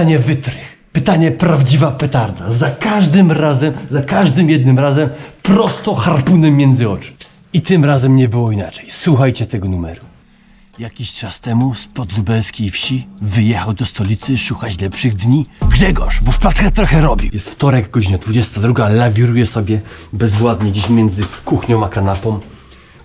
Pytanie wytrych. Pytanie prawdziwa petarda. Za każdym razem, za każdym jednym razem prosto harpunem między oczy. I tym razem nie było inaczej. Słuchajcie tego numeru. Jakiś czas temu spod lubelskiej wsi wyjechał do stolicy szukać lepszych dni Grzegorz, bo w plackach trochę robi. Jest wtorek, godzina 22, lawiruje sobie bezwładnie gdzieś między kuchnią a kanapą.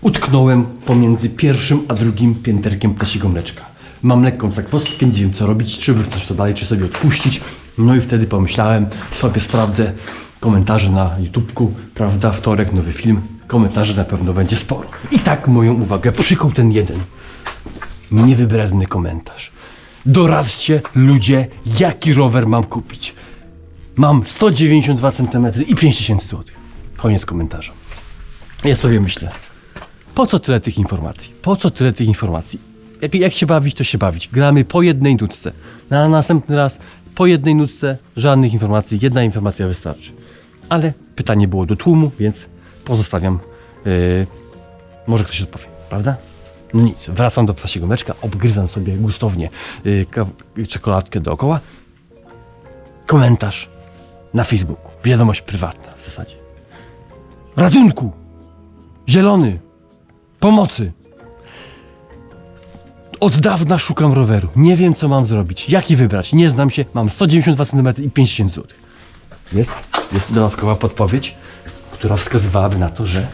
Utknąłem pomiędzy pierwszym a drugim pięterkiem ptasiego mleczka. Mam lekką zakwostkę, nie wiem co robić, czy wrócić to dalej, czy sobie odpuścić. No i wtedy pomyślałem, sobie sprawdzę komentarze na YouTubku, prawda, wtorek, nowy film, komentarzy na pewno będzie sporo. I tak moją uwagę przykuł ten jeden niewybredny komentarz. Doradźcie ludzie, jaki rower mam kupić. Mam 192 cm i 5000 zł. Koniec komentarza. Ja sobie myślę, po co tyle tych informacji? Po co tyle tych informacji? Jak, jak się bawić, to się bawić. Gramy po jednej nutce. Na następny raz po jednej nutce żadnych informacji, jedna informacja wystarczy. Ale pytanie było do tłumu, więc pozostawiam. Yy, może ktoś odpowie, prawda? No nic, wracam do ptasiego mleczka, obgryzam sobie gustownie yy, czekoladkę dookoła. Komentarz na Facebooku, wiadomość prywatna w zasadzie. Ratunku! Zielony! Pomocy! Od dawna szukam roweru. Nie wiem, co mam zrobić. Jaki wybrać? Nie znam się. Mam 192 cm i 5000 zł. Jest, jest dodatkowa podpowiedź, która wskazywałaby na to, że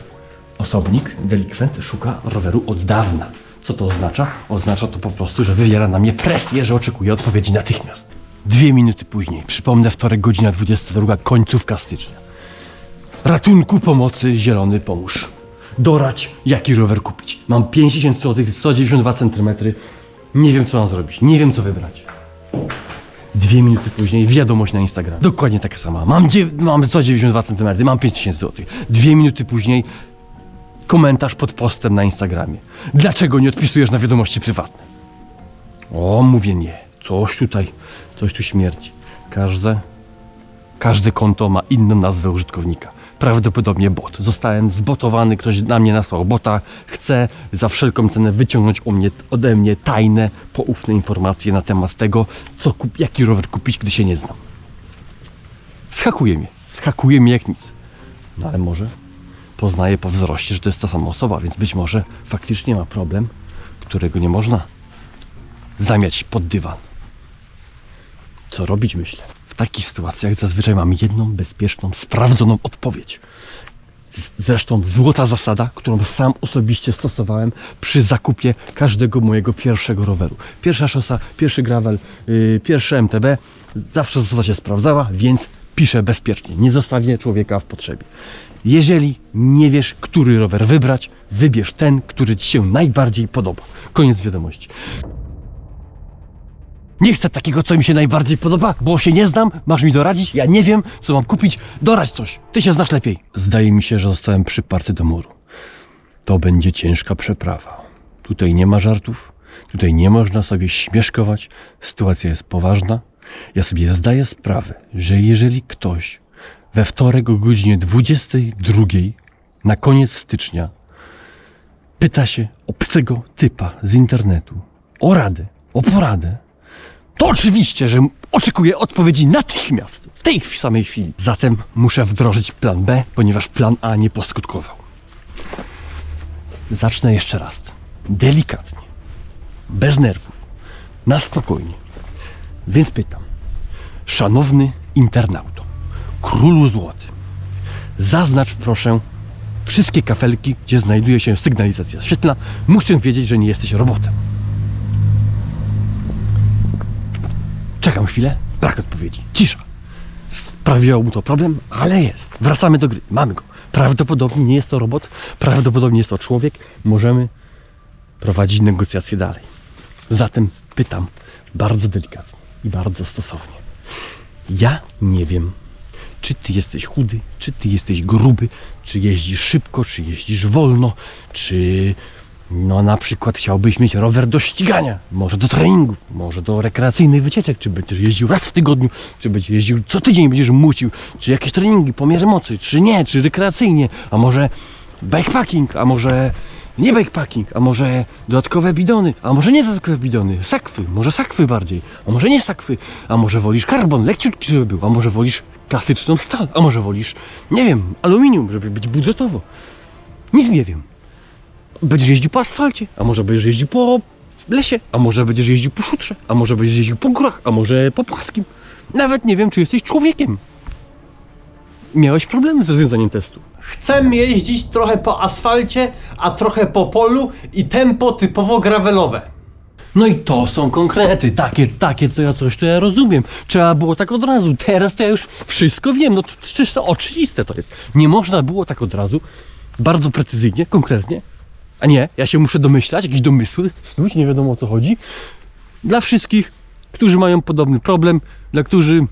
osobnik, delikwent szuka roweru od dawna. Co to oznacza? Oznacza to po prostu, że wywiera na mnie presję, że oczekuje odpowiedzi natychmiast. Dwie minuty później, przypomnę wtorek, godzina 22, końcówka stycznia. Ratunku, pomocy, zielony, pomóż. Dorać, jaki rower kupić. Mam 50 zł, 192 cm. Nie wiem, co mam zrobić. Nie wiem, co wybrać. Dwie minuty później wiadomość na Instagram. Dokładnie taka sama. Mam, mam 192 cm, mam 5000 zł. Dwie minuty później komentarz pod postem na Instagramie. Dlaczego nie odpisujesz na wiadomości prywatne? O, mówię nie. Coś tutaj, coś tu śmierdzi. Każde Każde konto ma inną nazwę użytkownika. Prawdopodobnie bot. Zostałem zbotowany, ktoś na mnie nasłał bota. Chce za wszelką cenę wyciągnąć u mnie, ode mnie tajne, poufne informacje na temat tego, co kup, jaki rower kupić, gdy się nie znam. Schakuje mnie. Schakuje mnie jak nic. No ale może poznaję po wzroście, że to jest ta sama osoba, więc być może faktycznie ma problem, którego nie można zamiać pod dywan. Co robić, myślę. Takich sytuacjach zazwyczaj mam jedną bezpieczną, sprawdzoną odpowiedź. Zresztą złota zasada, którą sam osobiście stosowałem przy zakupie każdego mojego pierwszego roweru. Pierwsza szosa, pierwszy gravel, yy, pierwszy MTB, zawsze zasada się sprawdzała, więc piszę bezpiecznie. Nie zostawię człowieka w potrzebie. Jeżeli nie wiesz, który rower wybrać, wybierz ten, który Ci się najbardziej podoba. Koniec wiadomości. Nie chcę takiego, co mi się najbardziej podoba, bo się nie znam, masz mi doradzić, ja nie wiem, co mam kupić, doradź coś, ty się znasz lepiej. Zdaje mi się, że zostałem przyparty do muru. To będzie ciężka przeprawa. Tutaj nie ma żartów, tutaj nie można sobie śmieszkować, sytuacja jest poważna. Ja sobie zdaję sprawę, że jeżeli ktoś we wtorek o godzinie 22 na koniec stycznia pyta się obcego typa z internetu o radę, o poradę, to oczywiście, że oczekuję odpowiedzi natychmiast, w tej samej chwili. Zatem muszę wdrożyć plan B, ponieważ plan A nie poskutkował. Zacznę jeszcze raz. Delikatnie, bez nerwów, na spokojnie. Więc pytam, szanowny internauto, królu złoty, zaznacz proszę wszystkie kafelki, gdzie znajduje się sygnalizacja świetlna. Muszę wiedzieć, że nie jesteś robotem. Czekam chwilę, brak odpowiedzi. Cisza. Sprawiło mu to problem, ale jest. Wracamy do gry. Mamy go. Prawdopodobnie nie jest to robot, prawdopodobnie jest to człowiek. Możemy prowadzić negocjacje dalej. Zatem pytam bardzo delikatnie i bardzo stosownie. Ja nie wiem, czy ty jesteś chudy, czy ty jesteś gruby, czy jeździsz szybko, czy jeździsz wolno, czy no na przykład chciałbyś mieć rower do ścigania, może do treningów, może do rekreacyjnych wycieczek, czy będziesz jeździł raz w tygodniu, czy będziesz jeździł co tydzień, będziesz musił, czy jakieś treningi, pomiar mocy, czy nie, czy rekreacyjnie, a może bikepacking, a może nie bikepacking, a może dodatkowe bidony, a może nie dodatkowe bidony, sakwy, może sakwy bardziej, a może nie sakwy, a może wolisz karbon, lekciutki żeby był, a może wolisz klasyczną stal, a może wolisz, nie wiem, aluminium, żeby być budżetowo. Nic nie wiem. Będziesz jeździł po asfalcie, a może będziesz jeździł po lesie, a może będziesz jeździł po szutrze, a może będziesz jeździł po górach, a może po płaskim. Nawet nie wiem, czy jesteś człowiekiem. Miałeś problemy z rozwiązaniem testu. Chcę jeździć trochę po asfalcie, a trochę po polu i tempo typowo gravelowe. No i to są konkrety, takie, takie, to ja coś, to ja rozumiem. Trzeba było tak od razu, teraz to ja już wszystko wiem, no to przecież to oczywiste to jest. Nie można było tak od razu, bardzo precyzyjnie, konkretnie. A nie, ja się muszę domyślać, jakieś domysły, snuć, nie wiadomo o co chodzi. Dla wszystkich, którzy mają podobny problem, dla którzy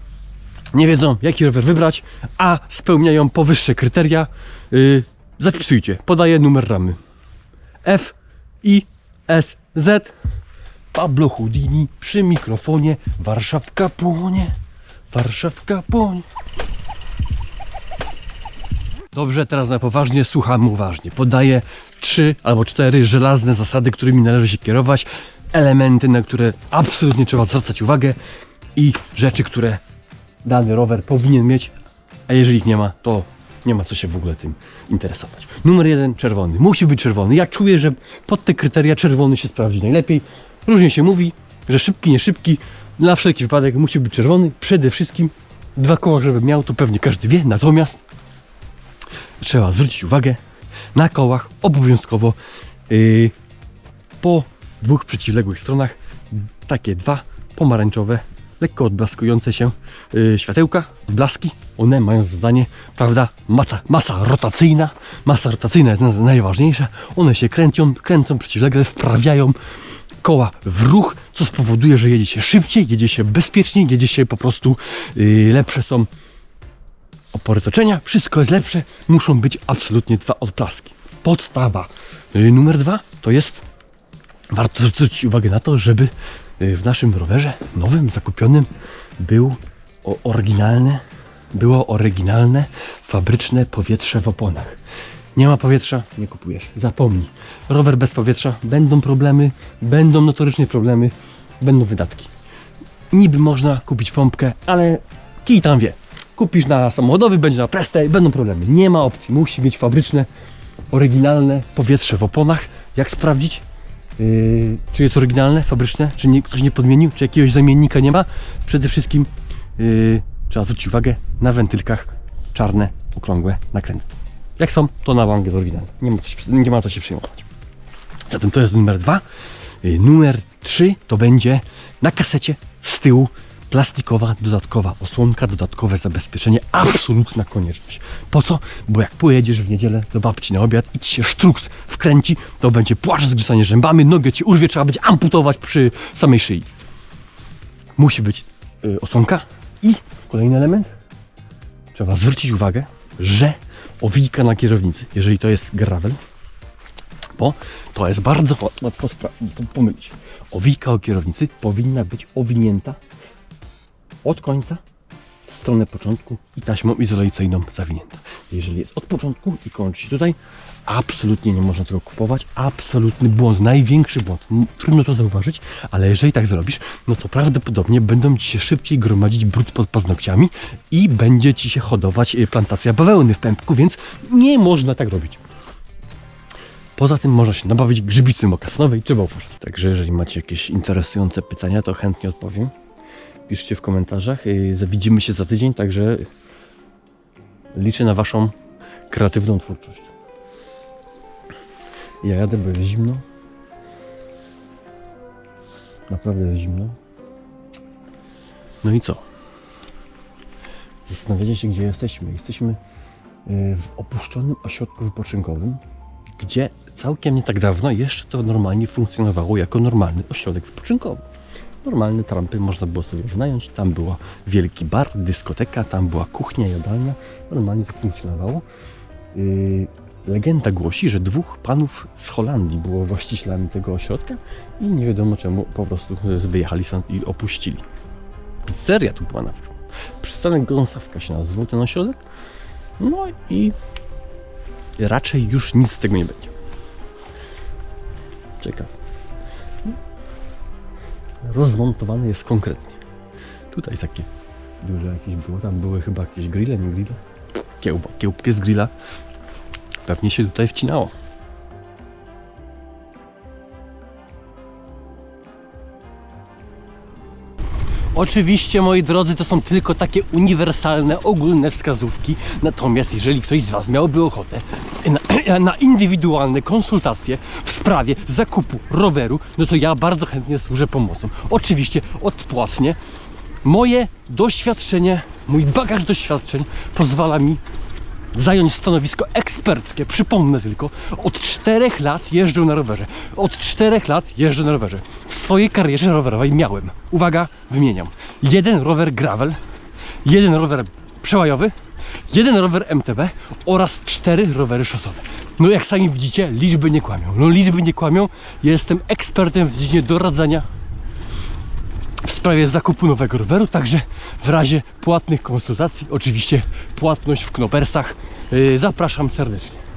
nie wiedzą, jaki rower wybrać, a spełniają powyższe kryteria, yy, zapisujcie, podaję numer ramy. F, I, S, Z, Pablo Houdini przy mikrofonie, Warszawka płonie, Warszawka płonie. Dobrze, teraz na poważnie, słucham uważnie. Podaję trzy albo cztery żelazne zasady, którymi należy się kierować, elementy, na które absolutnie trzeba zwracać uwagę i rzeczy, które dany rower powinien mieć, a jeżeli ich nie ma, to nie ma co się w ogóle tym interesować. Numer jeden, czerwony. Musi być czerwony. Ja czuję, że pod te kryteria czerwony się sprawdzi najlepiej. Różnie się mówi, że szybki, nie szybki. Dla wszelki wypadek musi być czerwony. Przede wszystkim dwa koła, żeby miał, to pewnie każdy wie. Natomiast trzeba zwrócić uwagę na kołach obowiązkowo yy, po dwóch przeciwległych stronach takie dwa pomarańczowe, lekko odblaskujące się yy, światełka, blaski. One mają zadanie, prawda, masa rotacyjna. Masa rotacyjna jest na- najważniejsza. One się kręcią, kręcą przeciwlegle, wprawiają koła w ruch, co spowoduje, że jedzie się szybciej, jedzie się bezpieczniej, jedzie się po prostu yy, lepsze są opory toczenia, wszystko jest lepsze, muszą być absolutnie dwa odblaski. Podstawa. Y, Numer dwa to jest, warto zwrócić uwagę na to, żeby y, w naszym rowerze nowym, zakupionym był oryginalne, było oryginalne, fabryczne powietrze w oponach. Nie ma powietrza, nie kupujesz. Zapomnij. Rower bez powietrza, będą problemy, będą notorycznie problemy, będą wydatki niby można kupić pompkę, ale kij tam wie. Kupisz na samochodowy, będzie na prestę, będą problemy. Nie ma opcji, musi mieć fabryczne, oryginalne powietrze w oponach. Jak sprawdzić, yy, czy jest oryginalne, fabryczne, czy nie, ktoś nie podmienił, czy jakiegoś zamiennika nie ma? Przede wszystkim yy, trzeba zwrócić uwagę na wentylkach czarne, okrągłe nakręty. Jak są, to na jest oryginalne. Nie ma, co się, nie ma co się przejmować. Zatem to jest numer dwa. Y, Numer trzy to będzie na kasecie z tyłu plastikowa dodatkowa osłonka, dodatkowe zabezpieczenie, absolutna konieczność. Po co? Bo jak pojedziesz w niedzielę do babci na obiad i ci się sztruks wkręci, to będzie płacz, zgrzesanie rzębami, nogę ci urwie, trzeba będzie amputować przy samej szyi. Musi być y, osłonka i kolejny element, trzeba zwrócić uwagę, że owijka na kierownicy, jeżeli to jest gravel, bo to jest bardzo ła- łatwo pomylić. Owijka o kierownicy powinna być owinięta od końca w stronę początku i taśmą izolacyjną zawinięta. Jeżeli jest od początku i kończy się tutaj, absolutnie nie można tego kupować. Absolutny błąd, największy błąd. Trudno to zauważyć, ale jeżeli tak zrobisz, no to prawdopodobnie będą ci się szybciej gromadzić brud pod paznokciami i będzie ci się hodować y, plantacja bawełny w pępku, więc nie można tak robić. Poza tym można się nabawić grzybicy mokasnowej, trzeba uważać. Także jeżeli macie jakieś interesujące pytania, to chętnie odpowiem. Piszcie w komentarzach. Widzimy się za tydzień, także liczę na Waszą kreatywną twórczość. Ja jadę, bo jest zimno. Naprawdę jest zimno. No i co? Zastanawiacie się, gdzie jesteśmy. Jesteśmy yy, w opuszczonym ośrodku wypoczynkowym, gdzie całkiem nie tak dawno jeszcze to normalnie funkcjonowało jako normalny ośrodek wypoczynkowy. Normalne trampy można było sobie wynająć. Tam była wielki bar, dyskoteka, tam była kuchnia, jadalnia. Normalnie to funkcjonowało. Yy, legenda głosi, że dwóch panów z Holandii było właścicielami tego ośrodka i nie wiadomo czemu po prostu wyjechali stąd i opuścili. Pizzeria tu była nawet. Przystanek Gąsawka się nazywał ten ośrodek. No i raczej już nic z tego nie będzie. Ciekawe. Rozmontowany jest konkretnie. Tutaj takie duże jakieś było, tam były chyba jakieś grille, nie grille. Kiełba, kiełbkę z grilla. Pewnie się tutaj wcinało. Oczywiście, moi drodzy, to są tylko takie uniwersalne, ogólne wskazówki. Natomiast jeżeli ktoś z Was miałby ochotę na, na indywidualne konsultacje w sprawie zakupu roweru, no to ja bardzo chętnie służę pomocą. Oczywiście odpłatnie. Moje doświadczenie, mój bagaż doświadczeń pozwala mi zająć stanowisko eksperckie. Przypomnę tylko, od czterech lat jeżdżę na rowerze. Od czterech lat jeżdżę na rowerze. W swojej karierze rowerowej miałem, uwaga, wymieniam, jeden rower gravel, jeden rower przełajowy, jeden rower MTB oraz cztery rowery szosowe. No jak sami widzicie, liczby nie kłamią. No liczby nie kłamią. Jestem ekspertem w dziedzinie doradzania sprawie zakupu nowego roweru, także w razie płatnych konsultacji, oczywiście płatność w Knopersach, yy, zapraszam serdecznie.